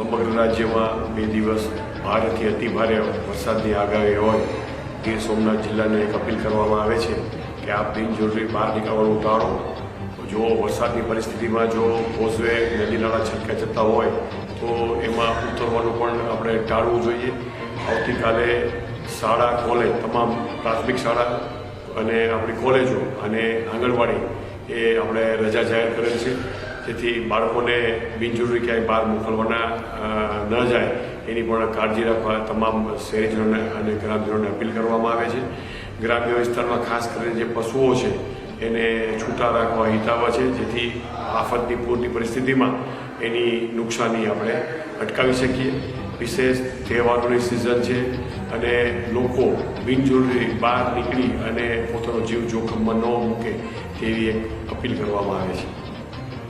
સમગ્ર રાજ્યમાં બે દિવસ ભારેથી અતિભારે વરસાદની આગાહી હોય ગીર સોમનાથ જિલ્લાને એક અપીલ કરવામાં આવે છે કે આપ બિનજરૂરી બહાર નીકળવાનું ટાળો. જો વરસાદની પરિસ્થિતિમાં જો કોઝવે નદી નાળા છલકાઈ જતા હોય, તો એમાં ઉતરવાનું પણ આપણે ટાળવું જોઈએ. આવતીકાલે શાળા, કોલેજ, તમામ પ્રાથમિક શાળા અને આપણી કોલેજો અને આંગણવાડી એ આપણે રજા જાહેર કરેલ છે. જેથી બાળકોને બિનજરૂરી ક્યાંય બહાર મોકલવાના ન જાય, એની પણ કાળજી રાખવા તમામ શહેરીજનોને અને ગ્રામજનોને અપીલ કરવામાં આવે છે. ગ્રામ્ય વિસ્તારમાં ખાસ કરીને જે પશુઓ છે, એને છૂટા રાખવા હિતાવહ છે, જેથી આફતની પૂરની પરિસ્થિતિમાં એની નુકસાની આપણે અટકાવી શકીએ. વિશેષ તહેવારોની સિઝન છે અને લોકો બિનજરૂરી બહાર નીકળી અને પોતાનો જીવ જોખમમાં ન મૂકે તેવી એક અપીલ કરવામાં આવે છે.